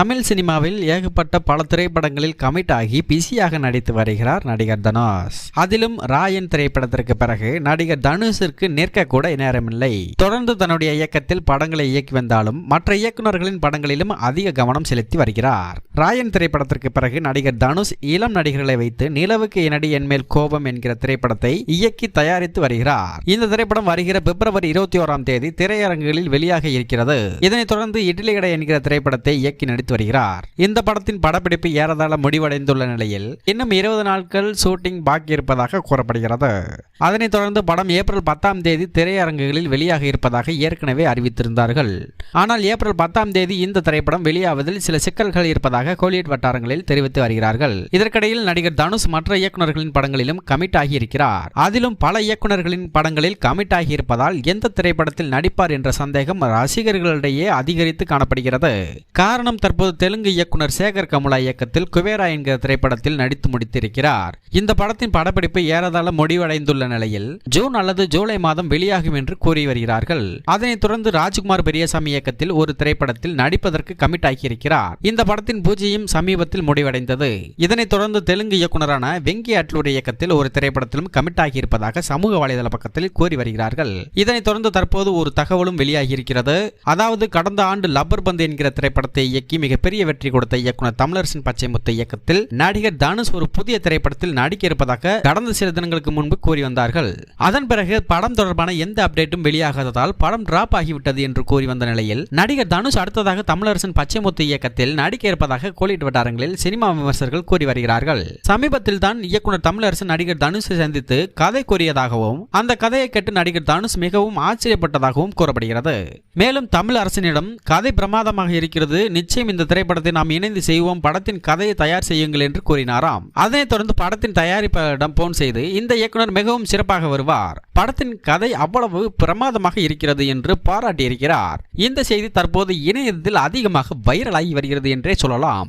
தமிழ் சினிமாவில் ஏகப்பட்ட பல திரைப்படங்களில் கமிட் ஆகி பிஸியாக நடித்து வருகிறார் நடிகர் தனுஷ். அதிலும் ராயன் திரைப்படத்திற்கு பிறகு நடிகர் தனுஷிற்கு நிற்க கூட நேரமில்லை. தொடர்ந்து தன்னுடைய இயக்கத்தில் படங்களை இயக்கி வந்தாலும் மற்ற இயக்குநர்களின் படங்களிலும் அதிக கவனம் செலுத்தி வருகிறார். ராயன் திரைப்படத்திற்கு பிறகு நடிகர் தனுஷ் இளம் நடிகர்களை வைத்து நிலவுக்கு என்னடி என்மேல் கோபம் என்கிற திரைப்படத்தை இயக்கி தயாரித்து வருகிறார். இந்த திரைப்படம் வருகிற பிப்ரவரி இருபத்தி ஓராம் தேதி திரையரங்குகளில் வெளியாக இருக்கிறது. இதனைத் தொடர்ந்து இட்லி கடை என்கிற திரைப்படத்தை இயக்கி நடித்து வருகிறார். இந்த படத்தின் படப்பிடிப்பு ஏறதாழ முடிவடைந்துள்ள நிலையில் இன்னும் இருபது நாட்கள் ஷூட்டிங் பாக்கி இருப்பதாக கூறப்படுகிறது. அதனைத் தொடர்ந்து படம் ஏப்ரல் பத்தாம் தேதி திரையரங்குகளில் வெளியாக இருப்பதாக ஏற்கனவே அறிவித்திருந்தார்கள். ஆனால் ஏப்ரல் பத்தாம் தேதி இந்த திரைப்படம் வெளியாவதில் சில சிக்கல்கள் இருப்பதாக கோலிவுட் வட்டாரங்களில் தெரிவித்து வருகிறார்கள். இதற்கிடையில் நடிகர் தனுஷ் மற்ற இயக்குநர்களின் படங்களிலும் கமிட் ஆகியிருக்கிறார். அதிலும் பல இயக்குநர்களின் படங்களில் கமிட் ஆகியிருப்பதால் எந்த திரைப்படத்தில் நடிப்பார் என்ற சந்தேகம் ரசிகர்களிடையே அதிகரித்து காணப்படுகிறது. காரணம் தற்போது தெலுங்கு இயக்குனர் சேகர் கமுலா இயக்கத்தில் குவேரா என்கிற திரைப்படத்தில் நடித்து முடித்திருக்கிறார். இந்த படத்தின் படப்பிடிப்பு ஏறதாழ முடிவடைந்துள்ள நிலையில் ஜூன் அல்லது ஜூலை மாதம் வெளியாகும் என்று கூறி வருகிறார்கள். அதனைத் தொடர்ந்து ராஜ்குமார் பெரியசாமி இயக்கத்தில் ஒரு திரைப்படத்தில் நடிப்பதற்கு கமிட் ஆகியிருக்கிறார். இந்த படத்தின் பூஜையும் சமீபத்தில் முடிவடைந்தது. இதனைத் தொடர்ந்து தெலுங்கு இயக்குனரான வெங்கி அட்லூர் இயக்கத்தில் ஒரு திரைப்படத்திலும் கமிட் ஆகியிருப்பதாக சமூக வலைதள பக்கத்தில் கூறி வருகிறார்கள். இதனைத் தொடர்ந்து தற்போது ஒரு தகவலும் வெளியாகியிருக்கிறது. அதாவது கடந்த ஆண்டு லப்பர் பந்து என்கிற திரைப்படத்தை இயக்கி மிகப்பெரிய வெற்றி கொடுத்த இயக்குனர் தமிழரசன் பச்சைமுத்து இயக்கத்தில் நடிகர் தனுஷ் ஒரு புதிய திரைப்படத்தில் நடிக்க இருப்பதாக கடந்த சில தினங்களுக்கு முன்பு கூறி வந்தார்கள். அதன் பிறகு படம் தொடர்பான எந்த அப்டேட்டும் வெளியாகாததால் படம் டிராப் ஆகிவிட்டது என்று கூறி வந்த நிலையில் நடிகர் தனுஷ் அடுத்ததாக தமிழரசன் பச்சைமுத்து இயக்கத்தில் நடிக்க இருப்பதாக கோலிட் வட்டாரங்களில் சினிமா விமர்சகர்கள் கூறி வருகிறார்கள். சமீபத்தில் தான் இயக்குனர் தமிழரசன் நடிகர் தனுஷை சந்தித்து கதை கூறியதாகவும் அந்த கதையை கேட்டு நடிகர் தனுஷ் மிகவும் ஆச்சரியப்பட்டதாகவும் கூறப்படுகிறது. மேலும் தமிழ் அரசனிடம் கதை பிரமாதமாக இருக்கிறது நிச்சயம் நிச்சயம் இந்த திரைப்படத்தை நாம் இணைந்து செய்வோம். படத்தின் கதையை தயார் செய்யுங்கள் என்று கூறினாராம். அதனைத் தொடர்ந்து படத்தின் தயாரிப்பாளரிடம் போன் செய்து இந்த இயக்குனர் மிகவும் சிறப்பாக வருவார். படத்தின் கதை அவ்வளவு பிரமாதமாக இருக்கிறது என்று பாராட்டியிருக்கிறார். இந்த செய்தி தற்போது இணையத்தில் அதிகமாக வைரலாகி வருகிறது என்றே சொல்லலாம்.